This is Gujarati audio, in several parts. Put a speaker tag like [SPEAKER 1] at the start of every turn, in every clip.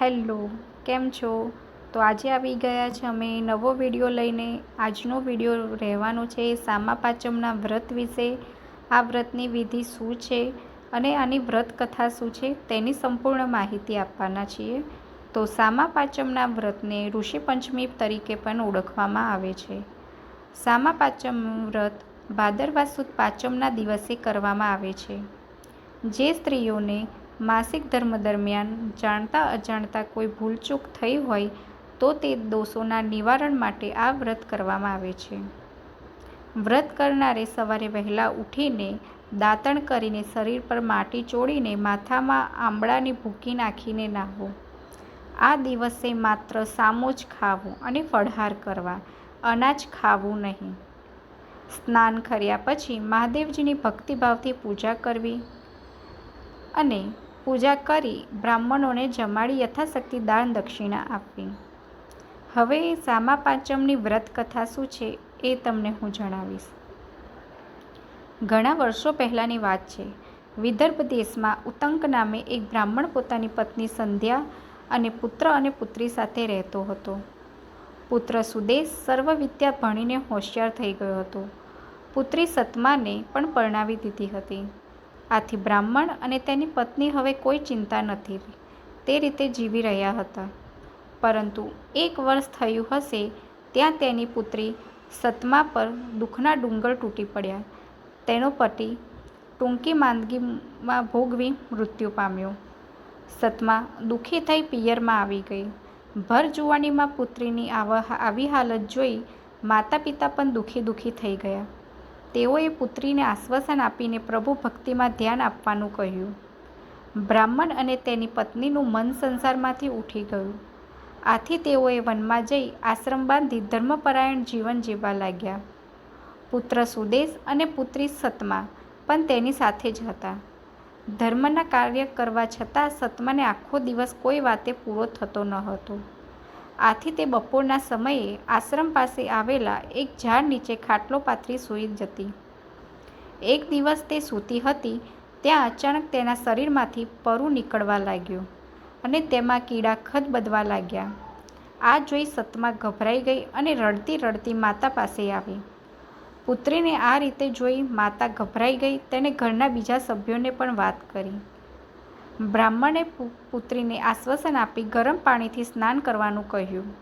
[SPEAKER 1] હેલો, કેમ છો? તો આજે આવી ગયા છે અમે નવો વીડિયો લઈને. આજનો વીડિયો રહેવાનો છે સામા પાંચમના વ્રત વિશે. આ વ્રતની વિધિ શું છે અને આની વ્રત કથા શું છે તેની સંપૂર્ણ માહિતી આપવાના છીએ. તો સામા પાંચમના વ્રતને ઋષિ પંચમી તરીકે પણ ઓળખવામાં આવે છે. સામા પાંચમ વ્રત ભાદરવા સુદ પાંચમના દિવસે કરવામાં આવે છે. જે સ્ત્રીઓને માસિક ધર્મ દરમિયાન જાણતા અજાણતા કોઈ ભૂલચૂક થઈ હોય તો તે દોષોના નિવારણ માટે આ વ્રત કરવામાં આવે છે. વ્રત કરનારે સવારે વહેલા ઉઠીને દાંતણ કરીને શરીર પર માટી ચોળીને માથામાં આંબળાની ભૂકી નાખીને નાહવું. આ દિવસે માત્ર સામો જ ખાવું અને ફળહાર કરવા, અનાજ ખાવું નહીં. સ્નાન કર્યા પછી મહાદેવજીની ભક્તિભાવથી પૂજા કરવી અને પૂજા કરી બ્રાહ્મણોને જમાડી યથાશક્તિ દાન દક્ષિણા આપવી હવે સામા પાંચમની વ્રત કથા શું છે એ તમને હું જણાવીશ. ઘણા વર્ષો પહેલાંની વાત છે. વિદર્ભ દેશમાં ઉતંક નામે એક બ્રાહ્મણ પોતાની પત્ની સંધ્યા અને પુત્ર અને પુત્રી સાથે રહેતો હતો. પુત્ર સુદેશ સર્વ વિદ્યા ભણીને હોશિયાર થઈ ગયો હતો. પુત્રી સતમાને પણ પરણાવી દીધી હતી. આથી બ્રાહ્મણ અને તેની પત્ની હવે કોઈ ચિંતા નથી. તે રીતે જીવી રહ્યા હતા. પરંતુ એક વર્ષ થયું હશે, ત્યાં તેની પુત્રી સતમા પર દુઃખના ડુંગર તૂટી પડ્યા. તેનો પતિ ટૂંકી માંદગીમાં ભોગવી મૃત્યુ પામ્યો. સતમા દુઃખી થઈ પિયરમાં આવી ગઈ. ભર જુવાનીમાં પુત્રીની આવી હાલત જોઈ માતા પિતા પણ દુઃખી દુઃખી થઈ ગયા. તેઓએ પુત્રીને આશ્વાસન આપીને પ્રભુ ભક્તિમાં ધ્યાન આપવાનું કહ્યું. બ્રાહ્મણ અને તેની પત્નીનું મન સંસારમાંથી ઉઠી ગયું. આથી તેઓએ વનમાં જઈ આશ્રમ બાંધી ધર્મપરાયણ જીવન જીવવા લાગ્યા. પુત્ર સુદેશ અને પુત્રી સતમા પણ તેની સાથે જ હતા. ધર્મના કાર્ય કરવા છતાં સતમાને આખો દિવસ કોઈ વાતે પૂરો થતો ન હતો. આથી તે બપોરના સમયે આશ્રમ પાસે આવેલા એક ઝાડ નીચે ખાટલો પાથરી સૂઈ જતી. એક દિવસ તે સૂતી હતી, ત્યાં અચાનક તેના શરીરમાંથી પરુ નીકળવા લાગ્યું અને તેમાં કીડા ખદબદવા લાગ્યા. આ જોઈ સતમા ગભરાઈ ગઈ અને રડતી રડતી માતા પાસે આવી. પુત્રીને આ રીતે જોઈ માતા ગભરાઈ ગઈ, તેણે ઘરના બીજા સભ્યોને પણ વાત કરી. બ્રાહ્મણે પુત્રીને આશ્વાસન આપી ગરમ પાણીથી સ્નાન કરવાનું કહ્યું.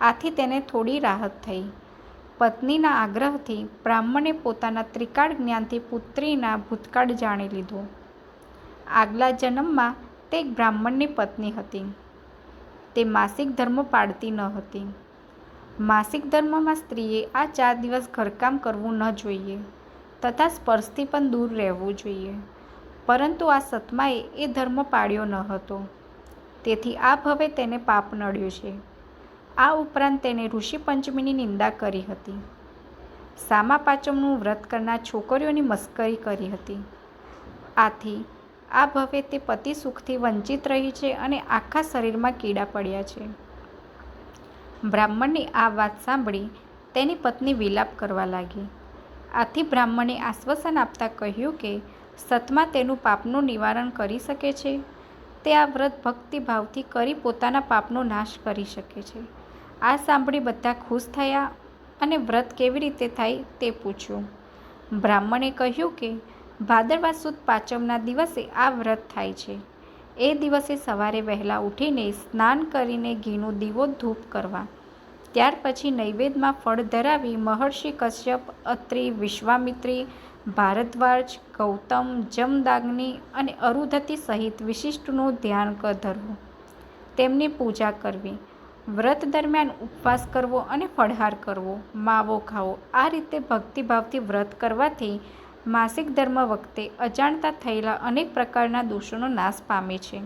[SPEAKER 1] આથી તેને થોડી રાહત થઈ. પત્નીના આગ્રહથી બ્રાહ્મણે પોતાના ત્રિકાળ જ્ઞાનથી પુત્રીના ભૂતકાળ જાણી લીધો. આગલા જન્મમાં તે એક બ્રાહ્મણની પત્ની હતી. તે માસિક ધર્મ પાડતી ન હતી. માસિક ધર્મમાં સ્ત્રીએ આ ચાર દિવસ ઘરકામ કરવું ન જોઈએ તથા સ્પર્શથી પણ દૂર રહેવું જોઈએ. પરંતુ આ સતમાએ એ ધર્મ પાળ્યો ન હતો. તેથી આ ભવે તેને પાપ નડ્યું છે. આ ઉપરાંત તેને ઋષિ પંચમીની નિંદા કરી હતી. સામા પાંચમનું વ્રત કરનાર છોકરીઓની મસ્કરી કરી હતી. આથી આ ભવે તે પતિ સુખથી વંચિત રહી છે અને આખા શરીરમાં કીડા પડ્યા છે. બ્રાહ્મણની આ વાત સાંભળી તેની પત્ની વિલાપ કરવા લાગી. આથી બ્રાહ્મણે આશ્વાસન આપતા કહ્યું કે સતમા તેનું પાપનું નિવારણ કરી શકે છે. તે આ વ્રત ભક્તિભાવથી કરી પોતાના પાપનો નાશ કરી શકે છે. આ સાંભળી બધા ખુશ થયા અને વ્રત કેવી રીતે થાય તે પૂછ્યું. બ્રાહ્મણે કહ્યું કે, ભાદરવા સુદ પાંચમના દિવસે આ વ્રત થાય છે. એ દિવસે સવારે વહેલા ઉઠીને સ્નાન કરીને ઘીનો દીવો ધૂપ કરવા. ત્યાર પછી નૈવેદ્યમાં ફળ ધરાવી મહર્ષિ કશ્યપ, અત્રિ, વિશ્વામિત્રી, ભારદ્વાજ, ગૌતમ, જમદાગ્નિ અને અરુધતી સહિત વિશિષ્ટનું ધ્યાન ધરવું. તેમની પૂજા કરવી, વ્રત દરમિયાન ઉપવાસ કરવો અને ફળહાર કરવો, માવો ખાવો. આ રીતે ભક્તિભાવથી વ્રત કરવાથી માસિક ધર્મ વખતે અજાણતા થયેલા અનેક પ્રકારના દોષોનો નાશ પામે છે.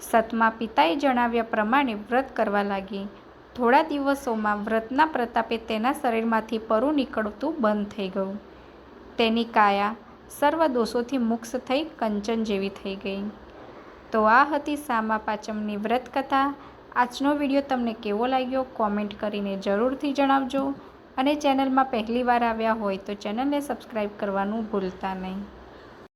[SPEAKER 1] સતમા પિતાએ જણાવ્યા પ્રમાણે વ્રત કરવા લાગી. થોડા દિવસોમાં વ્રતના પ્રતાપે તેના શરીરમાંથી પરુ નીકળતું બંધ થઈ ગયું. તેની કાયા સર્વ દોષોથી મુક્ત થઈ કંચન જેવી થઈ ગઈ. તો આ હતી સામા પાંચમની વ્રત કથા આજનો વીડિયો તમને કેવો લાગ્યો કોમેન્ટ કરીને જરૂરથી જણાવજો. અને ચેનલમાં પહેલીવાર આવ્યા હોય તો ચેનલને સબસ્ક્રાઈબ કરવાનું ભૂલતા નહીં.